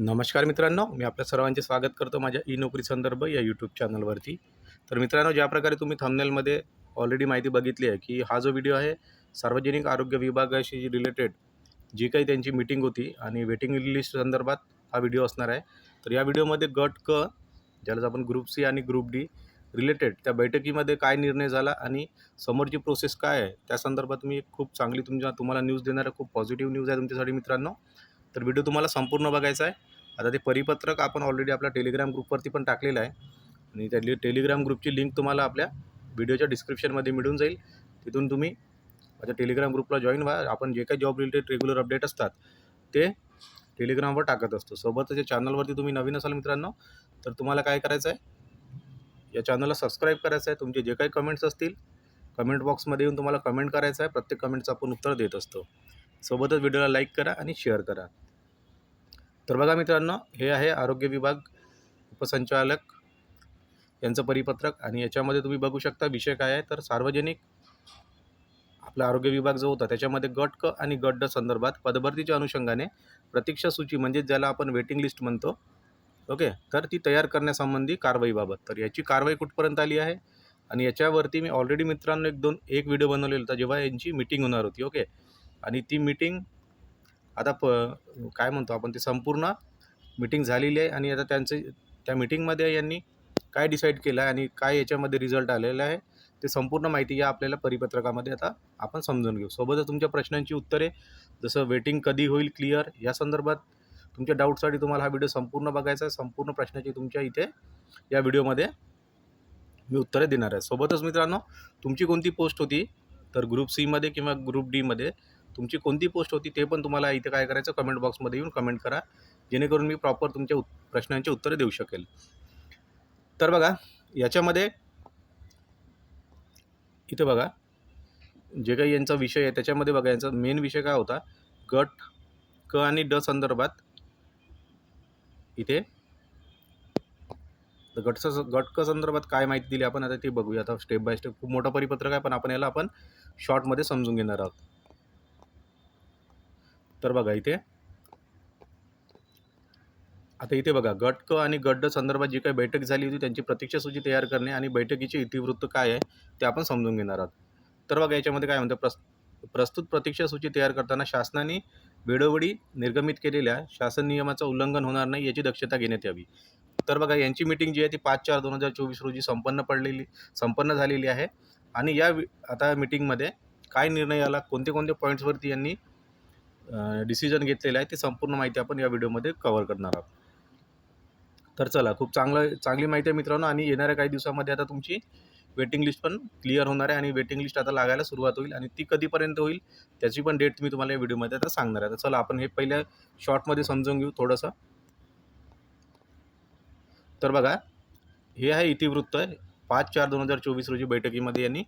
नमस्कार मित्रांनो मी आपल्या सर्वांचे स्वागत करतो माझ्या ई नोकरी संदर्भ या यूट्यूब चॅनलवरती तर मित्रांनो ज्या प्रकारे तुम्ही थंबनेलमध्ये ऑलरेडी माहिती बघितली आहे की हा जो व्हिडिओ आहे सार्वजनिक आरोग्य विभागाशी रिलेटेड जी काही त्यांची मीटिंग होती आणि वेटिंग लिस्ट संदर्भात हा व्हिडिओ असणार आहे. तर या व्हिडिओमध्ये गट क ज्याला आपण ग्रुप सी आणि ग्रुप डी रिलेटेड त्या बैठकीमध्ये काय निर्णय झाला आणि समोरची प्रोसेस काय आहे त्या संदर्भात मी खूप चांगली तुमच्या तुम्हाला न्यूज देणार आहे खूप पॉझिटिव्ह न्यूज आहे तुमच्यासाठी मित्रांनो. तर व्हिडिओ तुम्हाला संपूर्ण बघायचा आहे. आता ते परिपत्रक आपण ऑलरेडी आपल्या टेलिग्राम ग्रुपवरती पण टाकलेलं आहे. आणि त्या टेलिग्राम ग्रुपची लिंक तुम्हाला आपल्या व्हिडिओच्या डिस्क्रिप्शनमध्ये मिळून जाईल. तिथून तुम्ही माझ्या टेलिग्राम ग्रुपला जॉईन व्हा. आपण जे काही जॉब रिलेटेड रेग्युलर अपडेट असतात ते टेलिग्रामवर टाकत असतो. सोबतच या चॅनलवरती तुम्ही नवीन असाल मित्रांनो तर तुम्हाला काय करायचं आहे या चॅनलला सबस्क्राईब करायचं आहे तुमचे जे काही कमेंट्स असतील कमेंट बॉक्समध्ये येऊन तुम्हाला कमेंट करायचं आहे प्रत्येक कमेंटचं आपण उत्तर देत असतो. सोबतच व्हिडिओला लाईक करा आणि शेअर करा. तर बघा मित्रांनो हे आहे आरोग्य विभाग उपसंचालक यांचं परिपत्रक आणि याच्यामध्ये तुम्ही बघू शकता विषय काय आहे. तर सार्वजनिक आपला आरोग्य विभाग जो होता त्याच्यामध्ये गट क आणि गट ड संदर्भात पदभरतीच्या अनुषंगाने प्रतीक्षा सूची म्हणजे ज्याला आपण वेटिंग लिस्ट म्हणतो ओके? तर ती तयार करण्यासंबंधी कारवाईबाबत तर याची कारवाई कुठपर्यंत आली आहे? आणि याच्यावरती मी ऑलरेडी मित्रांनो एक दोन एक व्हिडिओ बनवलेला होता जेव्हा यांची मीटिंग होणार होती ओके? आणि ती मीटिंग आता प काय म्हणतो आपण ती संपूर्ण मीटिंग झालेली आहे आणि आता त्यांचे त्या मीटिंगमध्ये यांनी काय डिसाईड केलं आहे आणि काय याच्यामध्ये रिझल्ट आलेला आहे ते संपूर्ण माहिती या आपल्याला परिपत्रकामध्ये आता आपण समजून घेऊ. सोबतच तुमच्या प्रश्नांची उत्तरे जसं वेटिंग कधी होईल क्लिअर या संदर्भात तुमच्या डाऊटसाठी तुम्हाला हा व्हिडिओ संपूर्ण बघायचा आहे. संपूर्ण प्रश्नाची तुमच्या इथे या व्हिडिओमध्ये मी उत्तरे देणार आहे. सोबतच मित्रांनो तुमची कोणती पोस्ट होती तर ग्रुप सीमध्ये किंवा ग्रुप डीमध्ये तुमची कोणती पोस्ट होती ते पण तुम्हाला इथे काय करायचं कमेंट बॉक्समध्ये येऊन कमेंट करा. जेणेकरून मी प्रॉपर तुमच्या उत् प्रश्नांची उत्तरं देऊ शकेल. तर बघा याच्यामध्ये इथे बघा जे काही यांचा विषय आहे त्याच्यामध्ये बघा यांचा मेन विषय काय होता? गट क आणि ड संदर्भात इथे तर गट गट क संदर्भात काय माहिती दिली आपण आता ते बघूया. आता स्टेप बाय स्टेप खूप मोठं परिपत्रक आहे पण आपण याला आपण शॉर्टमध्ये समजून घेणार आहोत. तर बघा इथे. आता इथे बघा गट क आणि गड्ड संदर्भात जी काही बैठक झाली होती त्यांची प्रतीक्षा सूची तयार करणे आणि बैठकीचे इतिवृत्त काय आहे ते आपण समजून घेणार आहोत. तर बघा याच्यामध्ये काय म्हणतं प्रस प्रस्तुत प्रतीक्षा सूची तयार करताना शासनाने वेळोवेळी निर्गमित केलेल्या शासन नियमाचं उल्लंघन होणार नाही याची दक्षता घेण्यात यावी. तर बघा यांची मीटिंग जी आहे ती पाच चार दोन हजार चोवीस रोजी संपन्न पडलेली संपन्न झालेली आहे. आणि या वि- आता मीटिंगमध्ये काय निर्णय आला कोणते कोणते पॉईंट्सवरती यांनी डिसिजन घेतलेलं आहे. ते संपूर्ण माहिती आपण या व्हिडिओमध्ये कव्हर करणार आहोत. तर चला खूप चांगलं चांगली माहिती आहे मित्रांनो. आणि येणाऱ्या काही दिवसामध्ये आता तुमची वेटिंग लिस्ट पण क्लिअर होणार आहे. आणि वेटिंग लिस्ट आता लागायला सुरुवात होईल आणि ती कधीपर्यंत होईल त्याची पण डेट मी तुम्हाला या व्हिडिओमध्ये आता सांगणार आहे. तर चला आपण हे पहिल्या शॉर्टमध्ये समजून घेऊ थोडंसं. तर बघा हे आहे इतिवृत्त. आहे पाच चार दोन हजार चोवीस रोजी बैठकीमध्ये यांनी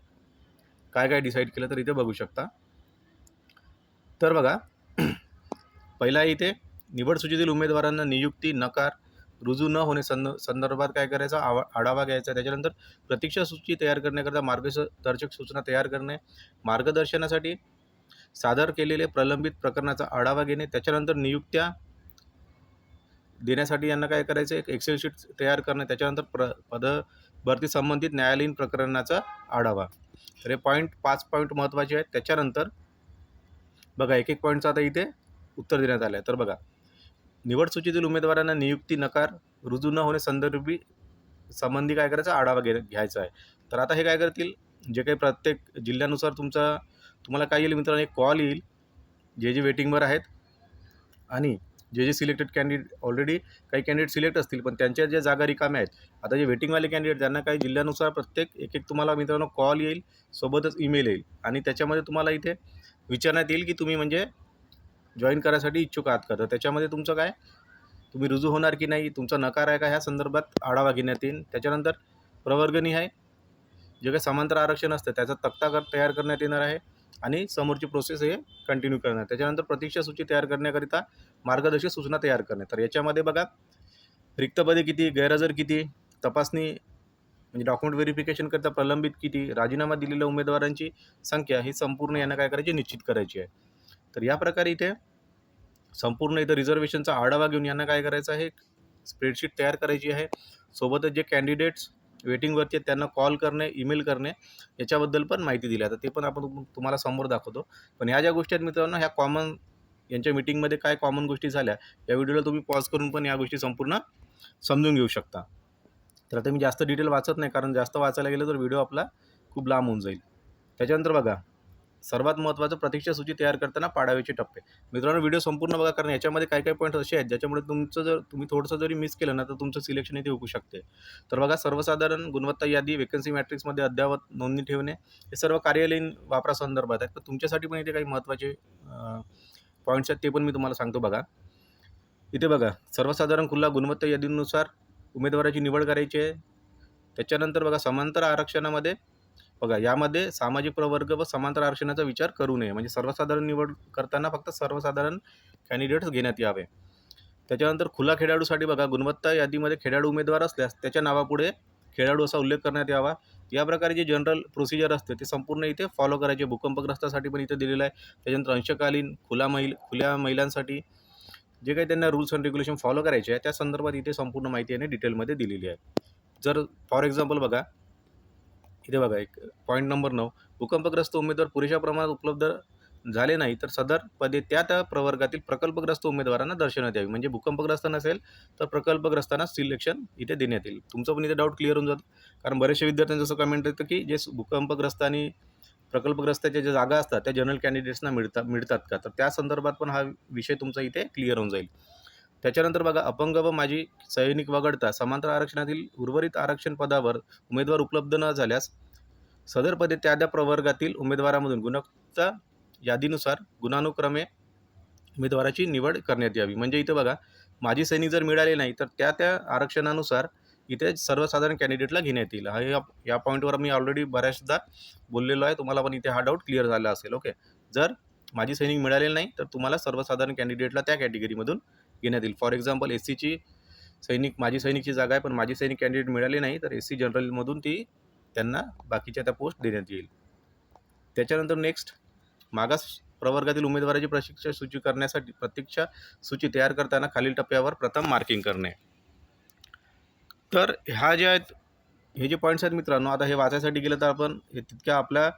काय काय डिसाईड केलं तर इथे बघू शकता. तर बघा पहिला इथे निवड सूचीतील उमेदवारांना नियुक्ती नकार रुजू न होणे संद संदर्भात काय करायचा आवा आढावा घ्यायचा त्याच्यानंतर प्रतीक्षा सूची तयार करण्याकरता मार्गदर्शक सूचना तयार करणे मार्गदर्शनासाठी सादर केलेले प्रलंबित प्रकरणाचा आढावा घेणे त्याच्यानंतर नियुक्त्या देण्यासाठी यांना काय करायचं एक एक्सेल शीट तयार करणे त्याच्यानंतर प्र पदभरती संबंधित न्यायालयीन प्रकरणाचा आढावा. तर हे पॉईंट पाच पॉईंट महत्त्वाचे आहेत. त्याच्यानंतर बघा एक एक पॉईंटचा आता इथे उत्तर देण्यात आलं आहे तर बघा निवड सूचीतील उमेदवारांना नियुक्ती नकार रुजू न होणे संदर्भी संबंधी काय करायचा? आढावा घे घ्यायचा आहे. तर आता हे काय करतील? जे काही प्रत्येक जिल्ह्यानुसार तुमचा तुम्हाला काय येईल मित्रांनो? एक कॉल येईल. जे जे वेटिंगवर आहेत आणि जे जे सिलेक्टेड कॅन्डिडेट ऑलरेडी काही कॅन्डिडेट सिलेक्ट असतील पण त्यांच्या ज्या जागा रिकाम्या आहेत आता जे वेटिंगवाले कॅन्डिडेट त्यांना काही जिल्ह्यानुसार प्रत्येक एक एक तुम्हाला मित्रांनो कॉल येईल सोबतच ईमेल येईल आणि त्याच्यामध्ये तुम्हाला इथे विचारण्यात येईल की तुम्ही म्हणजे जॉईन करायसाठी इच्छुक आहात का? तर त्याच्यामध्ये तुमचं काय? तुम्ही रुजू होणार की नाही? तुमचा नकार आहे का? ह्या संदर्भात आढावा घेण्यात येईल त्याच्यानंतर प्रवर्गणी आहे. जे काही समांतर आरक्षण असतं त्याचा तक्ता कर तयार करण्यात येणार आहे आणि समोरची प्रोसेस हे कंटिन्यू करणार. त्याच्यानंतर प्रतीक्षा सूची तयार करण्याकरिता मार्गदर्शक सूचना तयार करणे तर याच्यामध्ये बघा रिक्तपदे किती गैरहजर किती तपासणी म्हणजे डॉक्युमेंट व्हेरिफिकेशनकरिता प्रलंबित किती राजीनामा दिलेल्या उमेदवारांची संख्या ही संपूर्ण यांना काय करायची? निश्चित करायची आहे. तर या प्रकारे इथे संपूर्ण इथं रिझर्वेशनचा आढावा घेऊन यांना काय करायचं आहे? स्प्रेडशीट तयार करायची आहे. सोबतच जे कॅन्डिडेट्स वेटिंगवरती आहेत त्यांना कॉल करणे ईमेल करणे याच्याबद्दल पण माहिती दिली आता ते पण आपण तुम्हाला समोर दाखवतो. पण ह्या ज्या गोष्टी आहेत मित्रांनो ह्या कॉमन यांच्या मीटिंगमध्ये काय कॉमन गोष्टी झाल्या या व्हिडिओला तुम्ही पॉज करून पण या गोष्टी संपूर्ण समजून घेऊ शकता. तर आता मी जास्त डिटेल वाचत नाही कारण जास्त वाचायला गेलं तर व्हिडिओ आपला खूप लांब होऊन जाईल. त्याच्यानंतर बघा सर्वात महत्त्वाचं प्रतीक्षा सूची तयार करताना पाडावेचे टप्पे. मित्रांनो व्हिडिओ संपूर्ण बघा कारण याच्यामध्ये काय काय पॉईंट असे आहेत ज्याच्यामुळे तुमचं जर तुम्ही थोडंसं जरी मिस केलं ना तर तुमचं सिलेक्शन इथे होऊ शकते. तर बघा सर्वसाधारण गुणवत्ता यादी वेकन्सी मॅट्रिक्समध्ये अद्ययावत नोंदणी ठेवणे हे सर्व कार्यालयीन वापरासंदर्भात आहेत. तर तुमच्यासाठी पण इथे काही महत्त्वाचे पॉईंट्स आहेत ते पण मी तुम्हाला सांगतो बघा. इथे बघा सर्वसाधारण खुल्ला गुणवत्ता यादीनुसार उमेदवाराची निवड करायची आहे. त्याच्यानंतर बघा समांतर आरक्षणामध्ये बघा यामध्ये सामाजिक प्रवर्ग व समांतर आरक्षणाचा विचार करू नये. म्हणजे सर्वसाधारण निवड करताना फक्त सर्वसाधारण कॅन्डिडेट्स घेण्यात यावे. त्याच्यानंतर खुला खेळाडूसाठी बघा गुणवत्ता यादीमध्ये खेळाडू उमेदवार असल्यास त्याच्या नावापुढे खेळाडू असा उल्लेख करण्यात यावा. या प्रकारे जे जनरल प्रोसिजर असते ते संपूर्ण इथे फॉलो करायचे. भूकंपग्रस्तासाठी पण इथे दिलेलं आहे. त्याच्यानंतर अंशकालीन खुला महिल खुल्या महिलांसाठी जे काही त्यांना रूल्स अँड रेग्युलेशन फॉलो करायचे आहे त्या संदर्भात इथे संपूर्ण माहिती याने डिटेलमध्ये दिलेली आहे. जर फॉर एक्झाम्पल बघा इथे बघा एक पॉईंट नंबर नऊ. भूकंपग्रस्त उमेदवार पुरेशा प्रमाणात उपलब्ध झाले नाही तर सदर पदे त्या त्या प्रवर्गातील प्रकल्पग्रस्त उमेदवारांना दर्शवण्यात यावी. म्हणजे भूकंपग्रस्त नसेल तर प्रकल्पग्रस्तांना सिलेक्शन इथे देण्यात येईल. तुमचं पण इथे डाऊट क्लिअर होऊन जातो. कारण बरेचसे विद्यार्थ्यांचं असं कमेंट येतं की जे भूकंपग्रस्त आणि प्रकल्पग्रस्ताच्या ज्या जागा असतात त्या जनरल कॅन्डिडेट्सना मिळतात मिळतात का? तर त्या संदर्भात पण हा विषय तुमचा इथे क्लिअर होऊन जाईल. त्याच्यानंतर बघा अपंग व माजी सैनिक वगळता समांतर आरक्षणातील उर्वरित आरक्षण पदावर उमेदवार उपलब्ध न झाल्यास सदर पदे त्या त्या प्रवर्गातील उमेदवारामधून गुणवत्ता यादीनुसार गुणानुक्रमे उमेदवाराची निवड करण्यात यावी. म्हणजे इथं बघा माजी सैनिक जर मिळाले नाही तर त्या त्या आरक्षणानुसार इथे सर्वसाधारण कॅन्डिडेटला घेण्यात येईल. हा या या पॉईंटवर मी ऑलरेडी बऱ्याचदा बोललेलो आहे. तुम्हाला पण इथे हा डाऊट क्लिअर झाला असेल. ओके जर माजी सैनिक मिळाले नाही तर तुम्हाला सर्वसाधारण कॅन्डिडेटला त्या कॅटेगरीमधून घेण्यात येईल फॉर एक्झाम्पल एस सीची सैनिक माजी सैनिकची जागा आहे पण माजी सैनिक कॅन्डिडेट मिळाले नाही तर एस सी जनरलमधून ती त्यांना बाकीच्या त्या पोस्ट देण्यात येईल. त्याच्यानंतर नेक्स्ट मागास प्रवर्गातील उमेदवाराची प्रशिक्षण सूची करण्यासाठी प्रतीक्षा सूची तयार करताना खालील टप्प्यावर प्रथम मार्किंग करणे. तर ह्या ज्या आहेत हे जे पॉईंट्स आहेत मित्रांनो आता हे वाचायसाठी गेलं तर आपण हे तितक्या आपल्या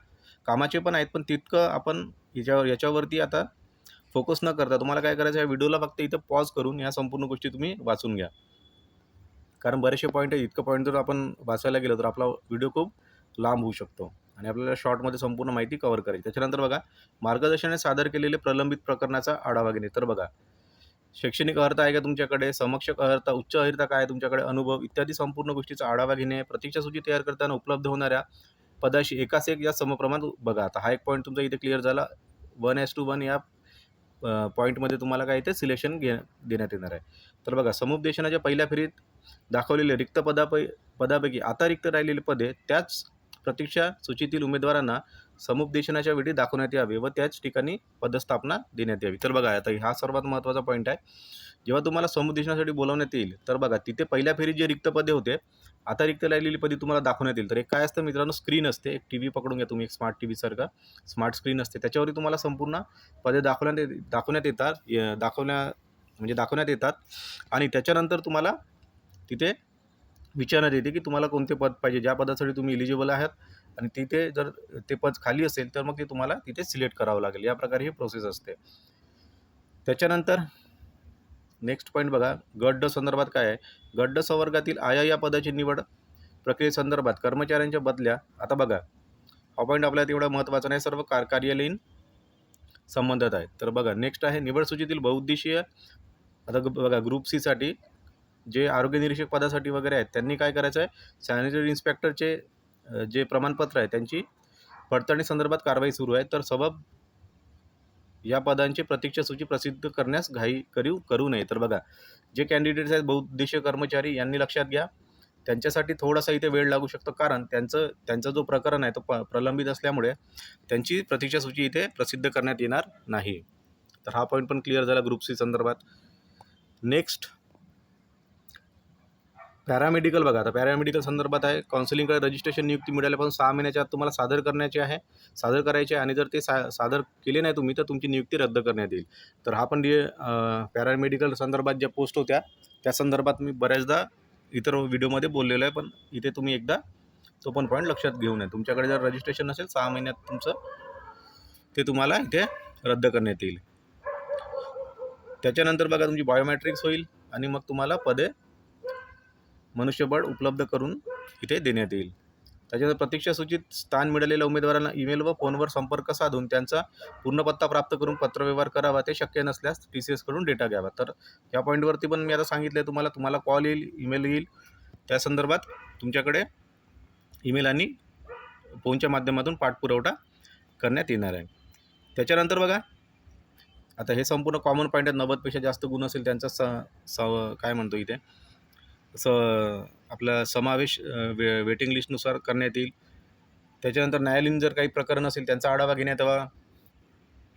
कामाचे पण आहेत पण तितकं आपण याच्यावर याच्यावरती आता फोकस न करता तुम्हाला काय करायचं आहे? व्हिडिओला फक्त इथं पॉज करून या संपूर्ण गोष्टी तुम्ही वाचून घ्या. कारण बरेचसे पॉईंट आहे इतकं पॉईंट जर आपण वाचायला गेलो तर आपला व्हिडिओ खूप लांब होऊ शकतो. आणि आपल्याला शॉर्टमध्ये संपूर्ण माहिती कव्हर करायची. त्याच्यानंतर बघा मार्गदर्शनाने सादर केलेले प्रलंबित प्रकरणाचा आढावा घेणे. तर बघा शैक्षणिक अर्हता आहे का तुमच्याकडे? समक्ष अर्हता उच्च अर्हता काय आहे तुमच्याकडे? अनुभव इत्यादी संपूर्ण गोष्टीचा आढावा घेणे. प्रतीक्षा सूची तयार करताना उपलब्ध होणाऱ्या पदाशी एकाच एक या समप्रमाणात बघा. आता हा एक पॉईंट तुमचा इथे क्लिअर झाला. वन एस टू वन या पॉईंटमध्ये तुम्हाला काय इथे सिलेक्शन घे देण्यात येणार आहे. तर बघा समुपदेशनाच्या पहिल्या फेरीत दाखवलेले रिक्त पदापै पदापैकी आता रिक्त राहिलेले पदे त्याच प्रतीक्षा सूचीतील उमेदवारांना समुपदेशनाच्या वेळी दाखवण्यात यावे व त्याच ठिकाणी पदस्थापना देण्यात यावी. तर बघा आता हा सर्वात महत्त्वाचा पॉईंट आहे. जेव्हा तुम्हाला समुपदेशनासाठी बोलावण्यात येईल तर बघा तिथे पहिल्या फेरीत जे रिक्त पदे होते आता रिक्त राहिलेली पदी तुम्हाला दाखवण्यात येईल. तर एक काय असतं मित्रांनो स्क्रीन असते. एक टी व्ही पकडून घ्या तुम्ही एक स्मार्ट टी व्हीसारखा स्मार्ट स्क्रीन असते. त्याच्यावरती तुम्हाला संपूर्ण पदे दाखवण्यात दाखवण्यात येतात दाखवण्या म्हणजे दाखवण्यात येतात. आणि त्याच्यानंतर तुम्हाला तिथे विचारण्यात येते की तुम्हाला कोणते पद पाहिजे. ज्या पदासाठी तुम्ही इलिजिबल आहात आणि तिथे जर ते पद खाली असेल तर मग ते तुम्हाला तिथे सिलेक्ट करावं लागेल. या प्रकारे ही प्रोसेस असते. त्याच्यानंतर नेक्स्ट पॉईंट बघा गड्ड संदर्भात काय आहे? गड्ड संवर्गातील आया या पदाची निवड प्रक्रियेसंदर्भात कर्मचाऱ्यांच्या बदल्या आता बघा. हा पॉईंट आपल्याला तेवढा महत्त्वाचा नाही सर्व कार कार्यालयीन संबंधात आहे तर बघा नेक्स्ट आहे निवड सूचीतील बहुउद्देशीय आता बघा ग्रुप सीसाठी जे आरोग्य निरीक्षक पदासाठी वगैरे आहेत त्यांनी काय करायचं आहे? सॅनिटरी इन्स्पेक्टरचे जे प्रमाणपत्र आहे त्यांची पडताळणी संदर्भात कारवाई सुरू आहे. तर सबब या पदांची प्रतीक्षा सूची प्रसिद्ध करण्यास घाई करू करू नये. तर बघा जे कॅन्डिडेट्स आहेत बहुउद्देशीय कर्मचारी यांनी लक्षात घ्या. त्यांच्यासाठी थोडासा इथे वेळ लागू शकतो कारण त्यांचं त्यांचा जो प्रकरण आहे तो प प्रलंबित असल्यामुळे त्यांची प्रतीक्षा सूची इथे प्रसिद्ध करण्यात येणार नाही. तर हा पॉईंट पण क्लिअर झाला ग्रुप सी संदर्भात. नेक्स्ट पॅरामेडिकल बघा आता पॅरामेडिकल संदर्भात आहे. काउन्सिलिंगकडे रजिस्ट्रेशन नियुक्ती मिळाल्यापासून सहा महिन्याच्या आत तुम्हाला सादर करण्याचे आहे. सादर करायचे आहे आणि जर ते सा सादर केले नाही तुम्ही तर तुमची नियुक्ती रद्द करण्यात येईल. तर हा पण जे पॅरामेडिकल संदर्भात ज्या पोस्ट होत्या त्या संदर्भात मी बऱ्याचदा इतर व्हिडिओमध्ये बोललेलो आहे. पण इथे तुम्ही एकदा तो पण पॉईंट लक्षात घेऊन आहे तुमच्याकडे जर रजिस्ट्रेशन नसेल सहा महिन्यात तुमचं ते तुम्हाला इथे रद्द करण्यात येईल. त्याच्यानंतर बघा तुमची बायोमॅट्रिक्स होईल आणि मग तुम्हाला पदे मनुष्यबळ उपलब्ध करून इथे देण्यात येईल. त्याच्यानंतर प्रतीक्षा सूचित स्थान मिळालेल्या उमेदवारांना ईमेल व फोनवर संपर्क साधून त्यांचा पूर्ण पत्ता प्राप्त करून पत्रव्यवहार करावा ते शक्य नसल्यास टी सी एसकडून डेटा घ्यावा. तर या पॉईंटवरती पण मी आता सांगितलं आहे तुम्हाला तुम्हाला कॉल येईल ईमेल येईल. त्या संदर्भात तुमच्याकडे ईमेल आणि फोनच्या माध्यमातून पाठपुरवठा करण्यात येणार आहे. त्याच्यानंतर बघा आता हे संपूर्ण कॉमन पॉईंट आहेत. नव्वदपेक्षा जास्त गुण असेल त्यांचा स स काय म्हणतो इथे? स आपला समावेश वे वेटिंग लिस्टनुसार करण्यात येईल. त्याच्यानंतर न्यायालयीन जर काही प्रकरण असेल त्यांचा आढावा घेण्यात यावा.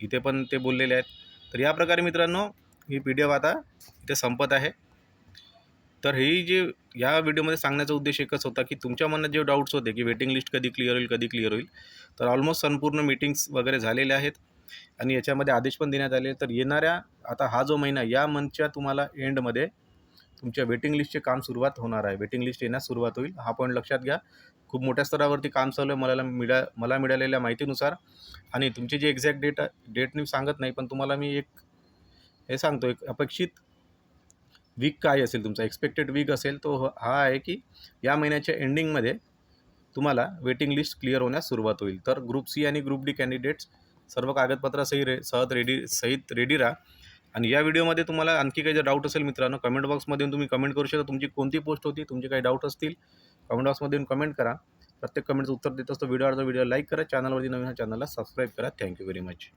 इथे पण ते बोललेले आहेत. तर या प्रकारे मित्रांनो ही पी डी एफ आता इथे संपत आहे. तर ही जी या व्हिडिओमध्ये सांगण्याचा उद्देश एकच होता की तुमच्या मनात जे डाऊट्स होते की वेटिंग लिस्ट कधी क्लिअर होईल कधी क्लिअर होईल तर ऑलमोस्ट संपूर्ण मीटिंग्स वगैरे झालेल्या आहेत. आणि याच्यामध्ये आदेश पण देण्यात आले. तर येणाऱ्या आता हा जो महिना या मंथच्या तुम्हाला एंडमध्ये तुमच्या वेटिंग लिस्टचे काम सुरुवात होणार आहे. वेटिंग लिस्ट येण्यास सुरुवात होईल. हा पॉईंट लक्षात घ्या. खूप मोठ्या स्तरावरती काम चालू आहे. मला मिळा मला मिळालेल्या माहितीनुसार. आणि तुमची जी एक्झॅक्ट डेट डेट मी सांगत नाही पण तुम्हाला मी एक हे सांगतो एक अपेक्षित वीक काय असेल तुमचा? एक्सपेक्टेड वीक असेल तो हा आहे की या महिन्याच्या एंडिंगमध्ये तुम्हाला वेटिंग लिस्ट क्लिअर होण्यास सुरुवात होईल. तर ग्रुप सी आणि ग्रुप डी कॅन्डिडेट्स सर्व कागदपत्रासही रे सहज रेडी सहित रेडी राहा. आणि या व्हिडिओमध्ये तुम्हाला आणखी काही जर डाऊट असेल मित्रांनो कमेंट बॉक्समध्ये येऊन तुम्ही कमेंट करू शकता. तुमची कोणती पोस्ट होती तुमचे काही डाऊट असतील कमेंट बॉक्समध्ये येऊन कमेंट करा. प्रत्येक कमेंटचं उत्तर देत असतो. व्हिडिओ आवडतो व्हिडिओ लाईक करा. चॅनलवरती नवीन हा चॅनलला सबस्क्राईब करा. Thank you very much